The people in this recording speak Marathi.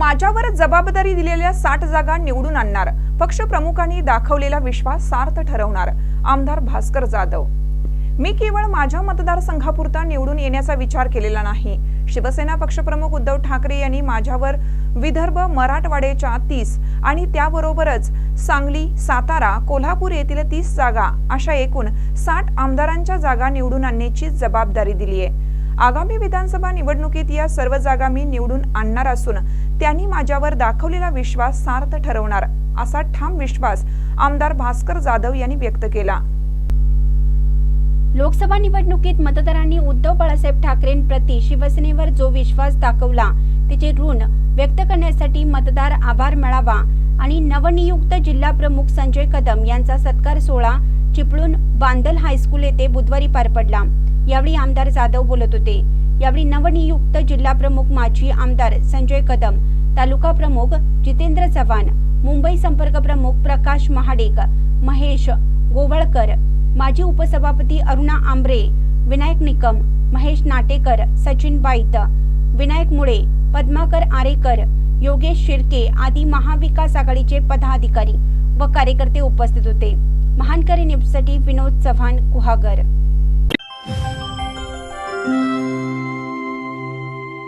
माझ्यावर जबाबदारी दिलेल्या साठ जागा निवडून आणणार. पक्षप्रमुखांनी दाखवलेला विश्वास सार्थ ठरवणार. आमदार भास्कर जाधव. मी केवळ माझ्या मतदारसंघापुरता निवडून येण्याचा विचार केलेला नाही. शिवसेना पक्षप्रमुख उद्धव ठाकरे यांनी माझ्यावर विदर्भ मराठवाड्याच्या तीस आणि त्याबरोबरच सांगली सातारा कोल्हापूर येथील तीस जागा अशा एकूण साठ आमदारांच्या जागा निवडून आणण्याची जबाबदारी दिली आहे आगामी विधानसभा निवडणुकीत या सर्व जागा मी निवडून आणणार असून त्यांनी माझ्यावर दाखवलेला विश्वास सार्थ ठरवणार असा ठाम विश्वास आमदार भास्कर जाधव यांनी व्यक्त केला. लोकसभा निवडणुकीत मतदारांनी उद्धव बाळासाहेब ठाकरेंप्रती शिवसेनेवर जो विश्वास दाखवला त्याचे ऋण व्यक्त करण्यासाठी मतदार आभार मेळावा आणि नवनियुक्त जिल्हा प्रमुख संजय कदम यांचा सत्कार सोहळा चिपळूण बांदल हायस्कूल येथे बुधवारी पार पडला. यावेळी आमदार जाधव बोलत होते. यावेळी नवनियुक्त जिल्हा प्रमुख माजी आमदार संजय कदम तालुका प्रमुख जितेंद्र चव्हाण मुंबई संपर्क प्रमुख प्रकाश महाडेक महेश गोवळकर माजी उपसभापती अरुणा आंबरे विनायक निकम महेश नाटेकर सचिन बाईत विनायक मुळे पद्माकर आरेकर योगेश शिर्के आदी महाविकास आघाडीचे पदाधिकारी व कार्यकर्ते उपस्थित होते. महानकरी न्यूजसाठी विनोद चव्हाण कुहागर